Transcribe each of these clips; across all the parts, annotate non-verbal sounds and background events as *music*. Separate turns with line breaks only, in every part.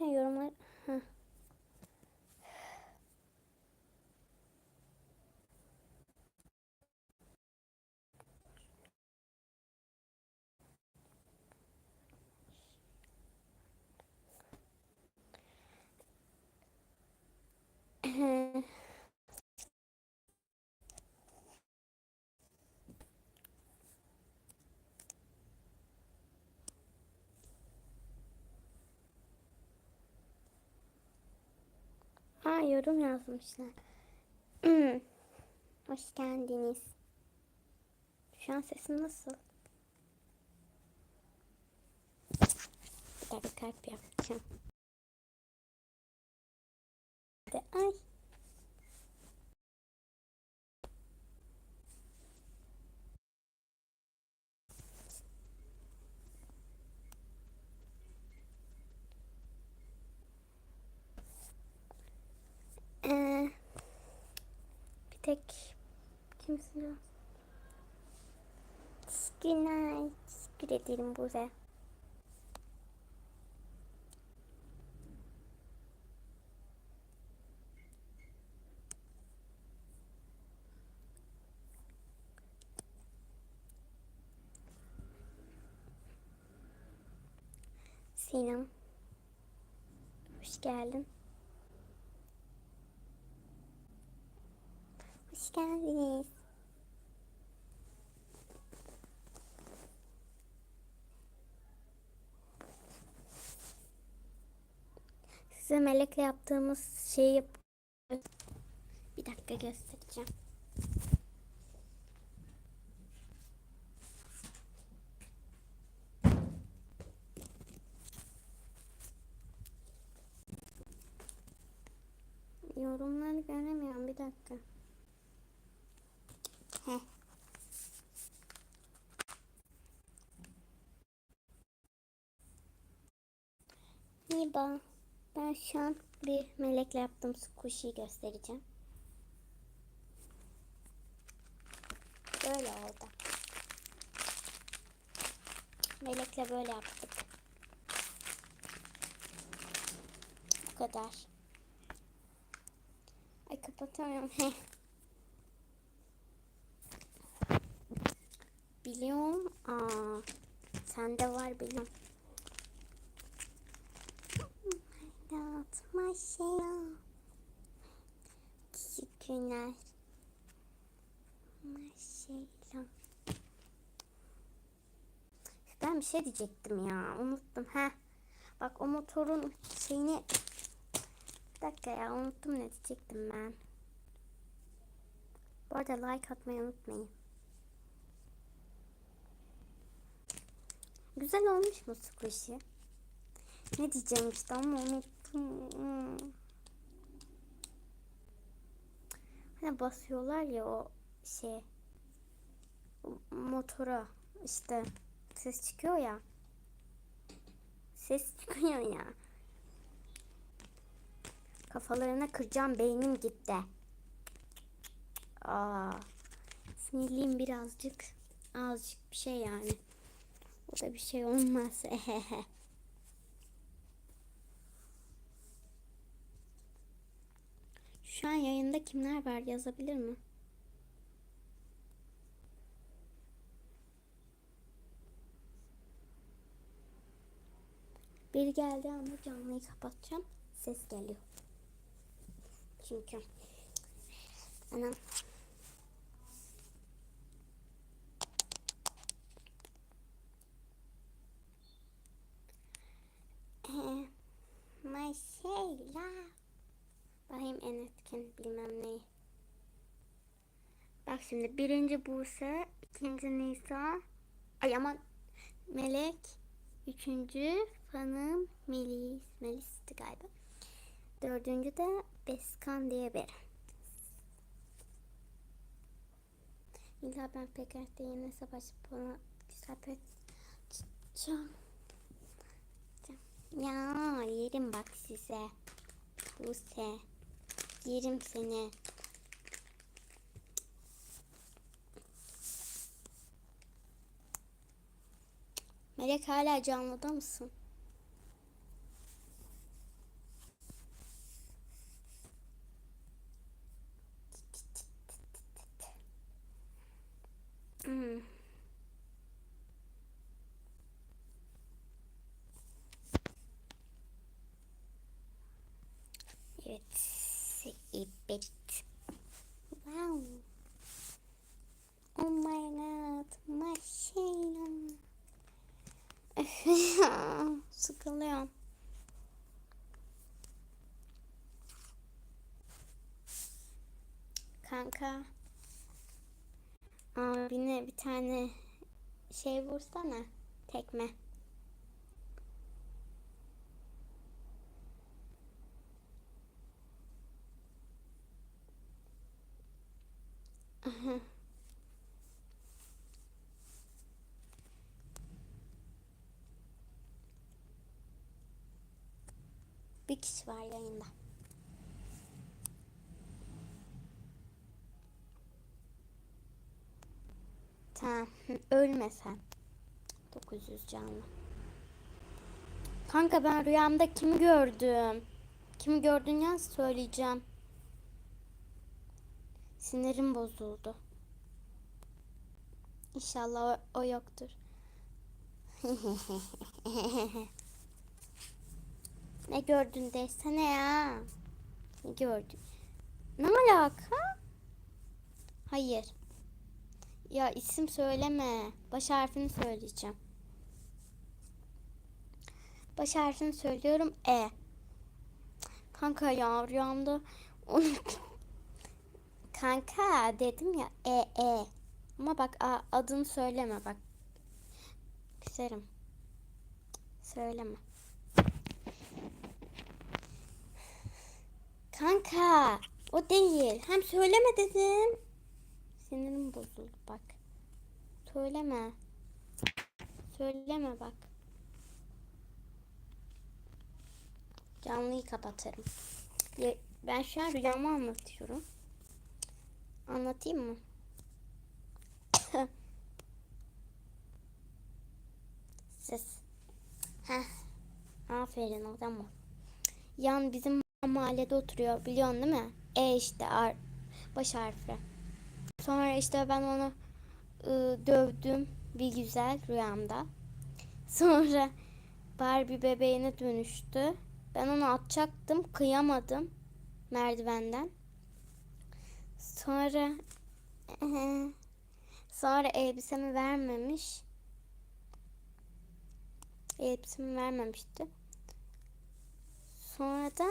an yorumlar... Heh. Aa yorum yazmışlar. *clears throat* Hoş geldiniz. Şu an sesim nasıl? Bir dakika kalp yapacağım. Ay. Ee, bir tek kimsin o? Teşekkürler. Teşekkür ederim Buse. Selam. Hoş geldin. Hoş geldiniz. Size melekle yaptığımız şeyi yap bir dakika göstereceğim. Yorumları göremiyorum bir dakika. Heh. Merhaba. Ben şu an bir melekle yaptığım squishy'yi göstereceğim. Böyle oldu. Melekle böyle yaptık. Bu kadar. Ay kapatamıyorum. *laughs* Biliyorum. Aa, sende var biliyorum. Dağıtma şey ya. Teşekkürler. Maşallah. Ben bir şey diyecektim ya. Unuttum. ha. Bak o motorun şeyini... Bir dakika ya unuttum ne diyecektim ben. Bu arada like atmayı unutmayın. Güzel olmuş mu squishy? Ne diyeceğim işte ama unuttum. Hani basıyorlar ya o şey motora işte ses çıkıyor ya. Ses *laughs* çıkıyor ya. Kafalarına kıracağım beynim gitti. Aa, sinirliyim birazcık. Azıcık bir şey yani. O da bir şey olmaz. *laughs* Şu an yayında kimler var yazabilir mi? Biri geldiği anda canlıyı kapatacağım. Ses geliyor. Çünkü anam Ee, Mesela Bakayım en etkin bilmem neyi. Bak şimdi birinci Buse, ikinci Nisa, ay aman Melek, üçüncü Fanım Melis, Melis'ti galiba. Dördüncü de Beskan diye biri. İlla ben PKR'de yeni hesap açıp ona pet tutacağım. Ya yerim bak size. Buse. Yerim seni. Melek hala canlıda mısın? Sıkılıyorum. Kanka. Abine bir tane şey vursana. Tekme. Aha. Bir kişi var yayında. Tamam. *laughs* Ölme sen. 900 canlı. Kanka ben rüyamda kimi gördüm? Kimi gördün ya söyleyeceğim. Sinirim bozuldu. İnşallah o, o yoktur. *laughs* ne gördün desene ya. Ne gördün? Ne alaka? Hayır. Ya isim söyleme. Baş harfini söyleyeceğim. Baş harfini söylüyorum. E. Kanka ya rüyamda onu... Kanka dedim ya E E. Ama bak a, adını söyleme bak. Küserim. Söyleme. Kanka o değil. Hem söyleme dedim. Sinirim bozuldu bak. Söyleme. Söyleme bak. Canlıyı kapatırım. Ben şu an rüyamı anlatıyorum. Anlatayım mı? *laughs* Ses. Heh. Aferin o zaman. Yan bizim mahallede oturuyor biliyorsun değil mi? E işte ar baş harfi. Sonra işte ben onu ı, dövdüm bir güzel rüyamda. Sonra Barbie bebeğine dönüştü. Ben onu atacaktım, kıyamadım merdivenden. Sonra *laughs* sonra elbisemi vermemiş. Elbisemi vermemişti. Sonra da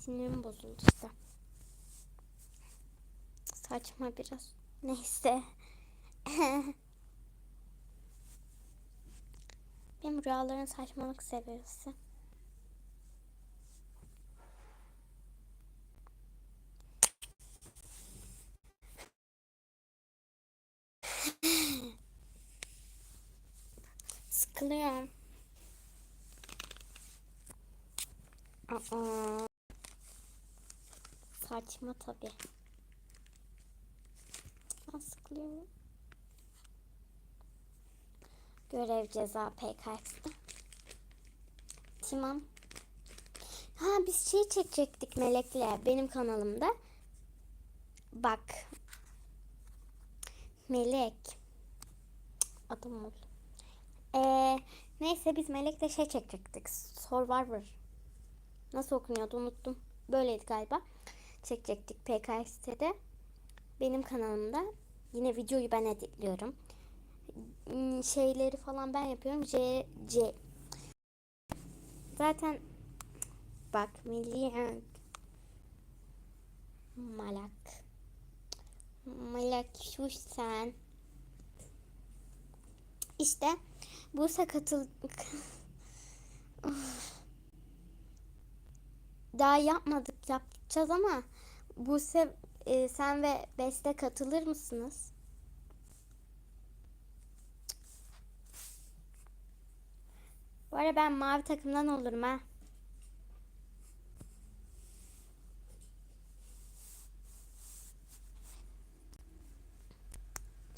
sinirim bozuldu işte. Saçma biraz. Neyse. *laughs* Benim rüyaların saçmalık seviyesi. Sıkılıyorum. Aa. Saçma. Ben sıkılıyorum. Görev ceza PKX'de. Tamam. Ha biz şey çekecektik Melek'le benim kanalımda. Bak. Melek. Adım ol. Ee, neyse biz Melek'le şey çekecektik. Survivor. Nasıl okunuyordu unuttum. Böyleydi galiba. Çekecektik PKX'de. Benim kanalımda. Yine videoyu ben editliyorum. Hmm, Şeyleri falan ben yapıyorum. C, C. Zaten bak milyon malak malak şu sen işte Bursa katıl *laughs* daha yapmadık yapacağız ama Buse e, sen ve Beste katılır mısınız? Bu arada ben mavi takımdan olurum ha.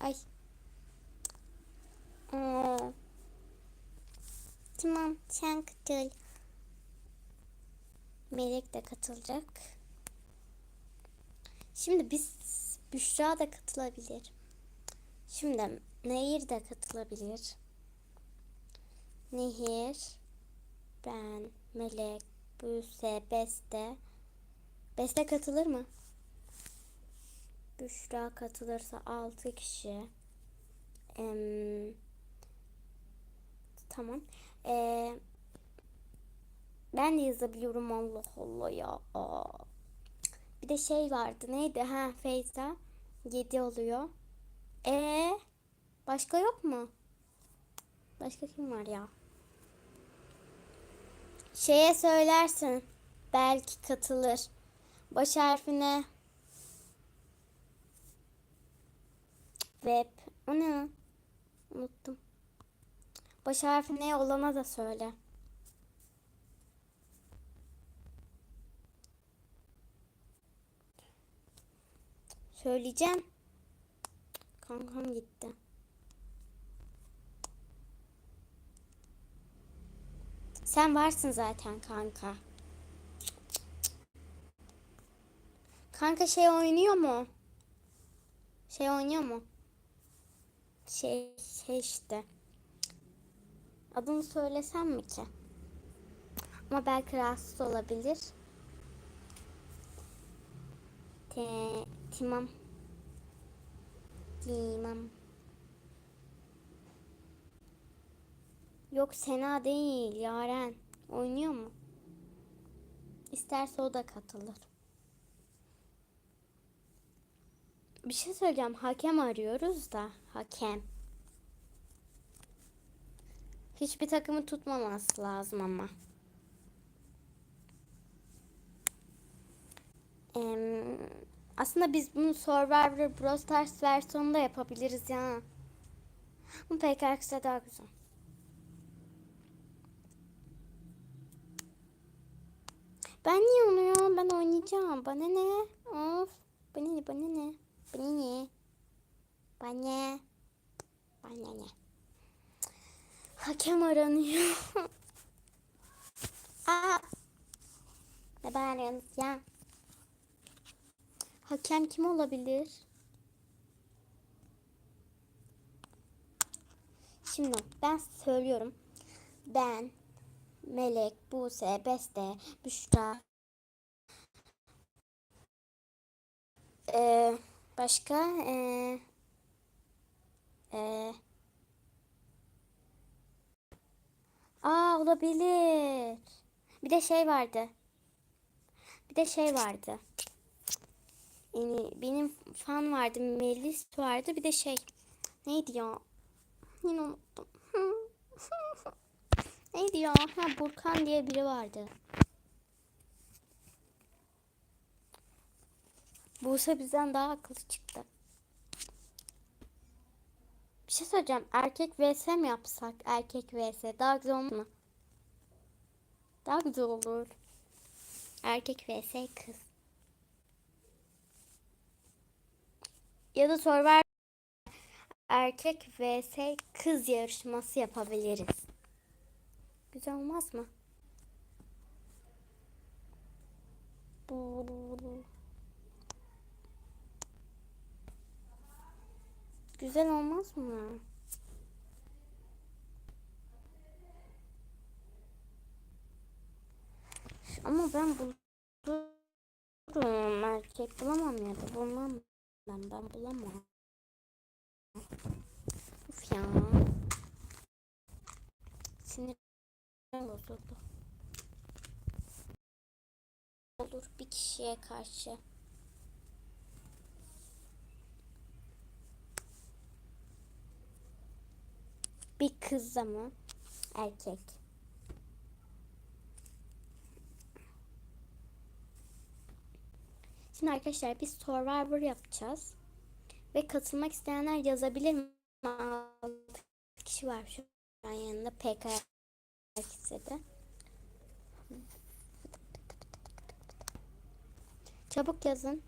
Ay. Oo. Tamam sen katıl. Melek de katılacak. Şimdi biz Büşra da katılabilir. Şimdi Nehir de katılabilir. Nehir, ben, Melek, Buse, Beste. Beste katılır mı? Büşra katılırsa 6 kişi. Em, tamam. Ee, ben de yazabiliyorum Allah Allah ya. Aa. Bir de şey vardı neydi? Ha Feyza 7 oluyor. E başka yok mu? Başka kim var ya? Şeye söylersin. Belki katılır. Baş harfine web. O ne? Unuttum. Baş harfine olana da söyle. Söyleyeceğim. Kankam gitti. Sen varsın zaten kanka. Kanka şey oynuyor mu? Şey oynuyor mu? Şey, şey işte. Adını söylesem mi ki? Ama belki rahatsız olabilir. Te, timam. Timam. Yok Sena değil Yaren. Oynuyor mu? İsterse o da katılır. Bir şey söyleyeceğim. Hakem arıyoruz da. Hakem. Hiçbir takımı tutmaması lazım ama. Em, aslında biz bunu Survivor Brawl Stars versiyonunda yapabiliriz ya. Bu PKX'de daha güzel. Ben niye onu ya? Ben oynayacağım. Bana ne? Of. Bana ne? Bana ne? Bana ne? Bana. Bana ne? Hakem aranıyor. *laughs* Aa. Ne bağırıyorsunuz ya? Hakem kim olabilir? Şimdi ben söylüyorum. Ben, Melek, Buse, Beste, Büşra. Ee, başka? Ee, ee, aa olabilir. Bir de şey vardı. Bir de şey vardı. Yani benim fan vardı. Melis vardı. Bir de şey. Neydi ya? Yine unuttum. *laughs* Neydi ya? Ha Burkan diye biri vardı. Buse bizden daha akıllı çıktı. Bir şey söyleyeceğim. Erkek vs mi yapsak? Erkek vs. Daha güzel olmaz mı? Daha güzel olur. Erkek vs kız. Ya da Survivor erkek vs kız yarışması yapabiliriz. Güzel olmaz mı? Güzel olmaz mı? Ama ben bulurum. Erkek bulamam ya da bulmam. Ben, ben bulamam. Uf ya. Sinir bozuldu. Olur bir kişiye karşı. Bir kız mı? Erkek. Şimdi arkadaşlar biz Survivor yapacağız. Ve katılmak isteyenler yazabilir mi? 6 kişi var şu an yanında PK istedi. Çabuk yazın.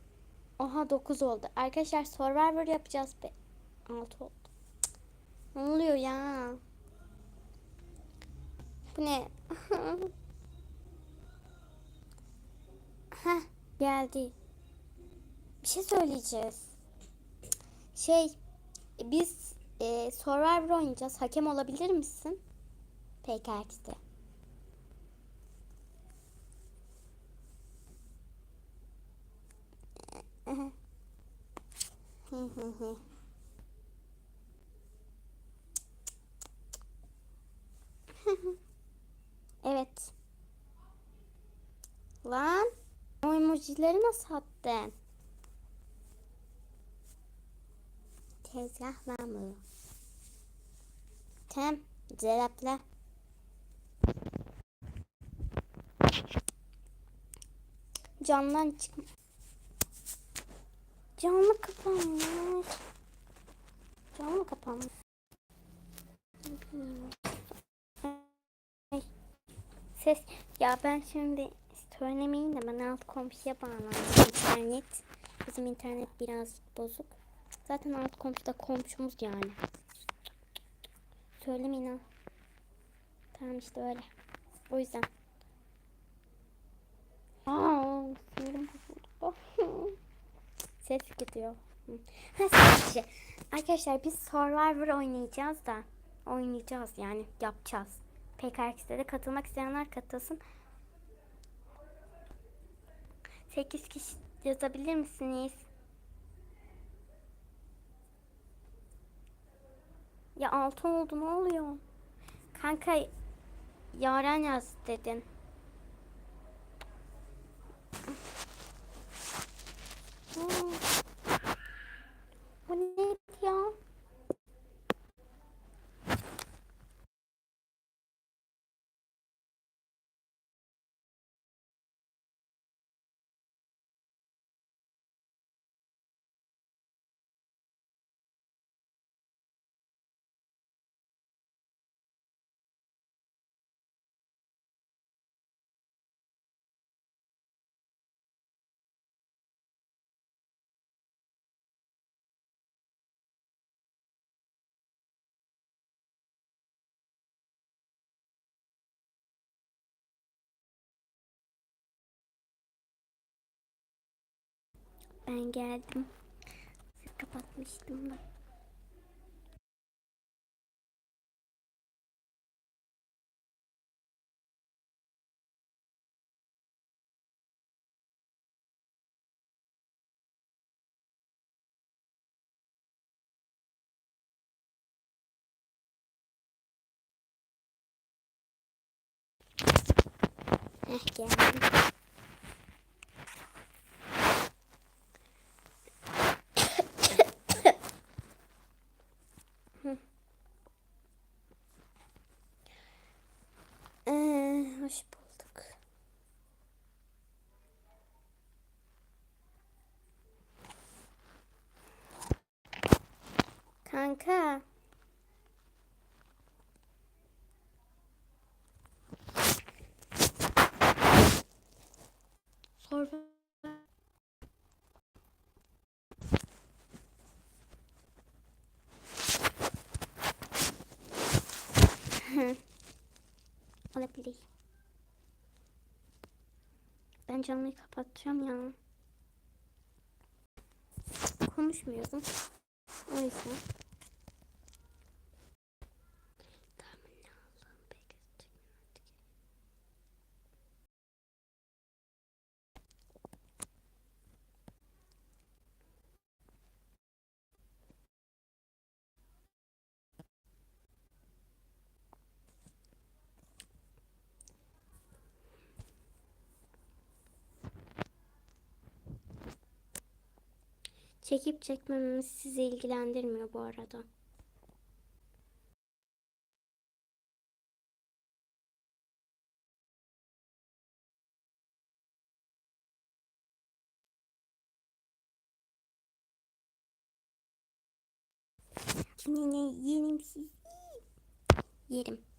Oha 9 oldu. Arkadaşlar Survivor yapacağız. Be 6 oldu. Ne oluyor ya? Bu ne? *laughs* Heh geldi. Şey söyleyeceğiz. Şey biz e, Survivor oynayacağız. Hakem olabilir misin? PKX'de. *laughs* evet. Lan. O emojileri nasıl attın? Tezgah lan bu. Tamam. Cevapla. Camdan çık. Camı kapanmış. Camı kapanmış. Ses. Ya ben şimdi söylemeyin de ben alt komşuya bağlandım. İnternet. Bizim internet biraz bozuk. Zaten alt komşu da komşumuz yani. Söylemeyin ha. Tamam işte öyle. O yüzden. Aa, sinirim bozuldu. *laughs* Ses gidiyor. Sadece. Arkadaşlar biz Survivor oynayacağız da. Oynayacağız yani yapacağız. PKX'de de katılmak isteyenler katılsın. 8 kişi yazabilir misiniz? Ya 6 oldu ne oluyor? Kanka Yaren yaz dedin. Bu ne ya? Ben geldim. Kapatmıştım da. Heh geldim. Ee, hoş bulduk. Kanka. Sor. *laughs* Olabilir. Ben canlıyı kapatacağım ya. Konuşmuyorum. O yüzden. Çekip çekmememiz sizi ilgilendirmiyor bu arada. Ne ne yerim sizi. Yerim.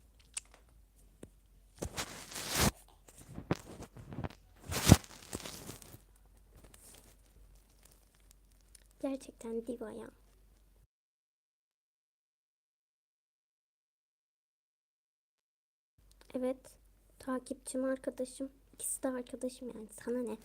Gerçekten diva ya. Evet. Takipçim arkadaşım. İkisi de arkadaşım yani. Sana ne?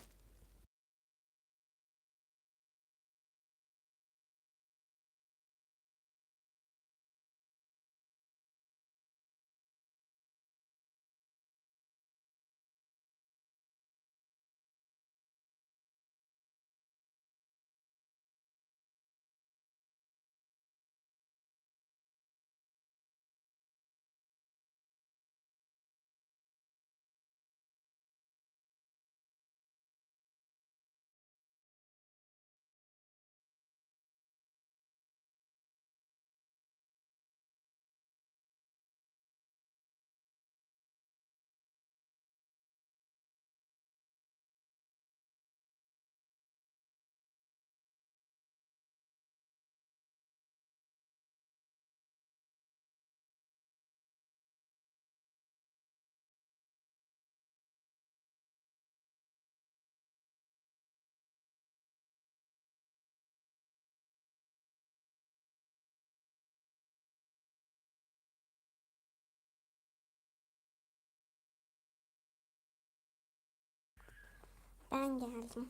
Ben geldim.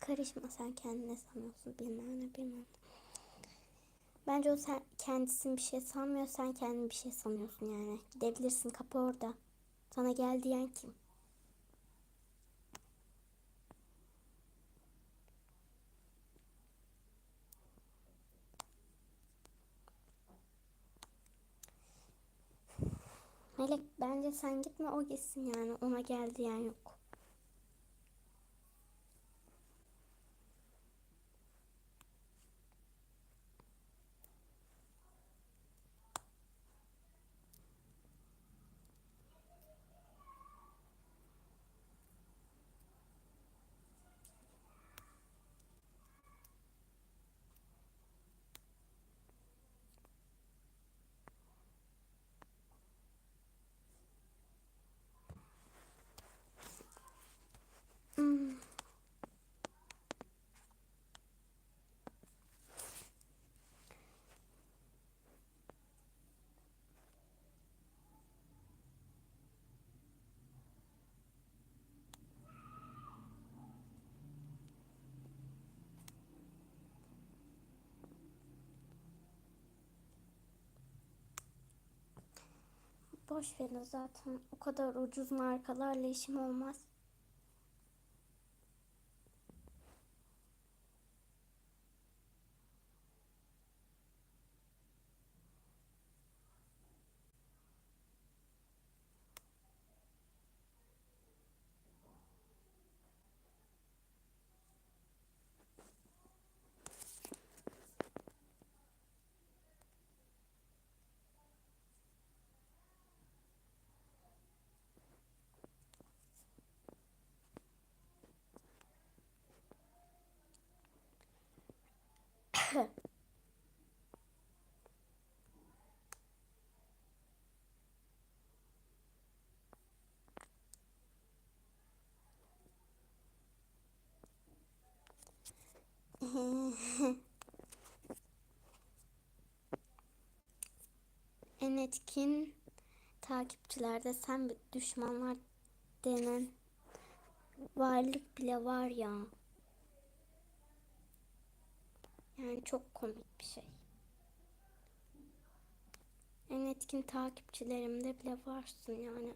Karışma sen kendine sanıyorsun bilmem ne bilmem. Bence o sen kendisini bir şey sanmıyor sen kendini bir şey sanıyorsun yani. Gidebilirsin kapı orada. Sana gel diyen kim? Melek bence sen gitme o gitsin yani ona gel diyen yok. Boş verin zaten o kadar ucuz markalarla işim olmaz. *laughs* en etkin takipçilerde sen düşmanlar denen varlık bile var ya. Yani çok komik bir şey. En etkin takipçilerimde bile varsın yani.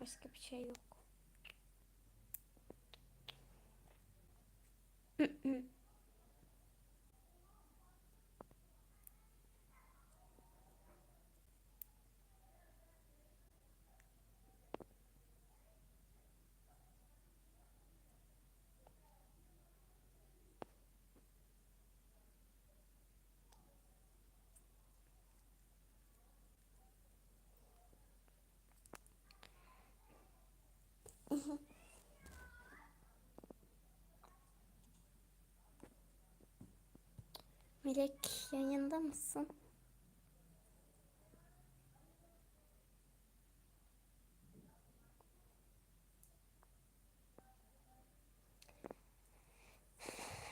Başka bir şey yok. *laughs* *laughs* Melek yayında mısın?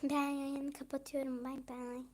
Ben yayını kapatıyorum. Bye bye.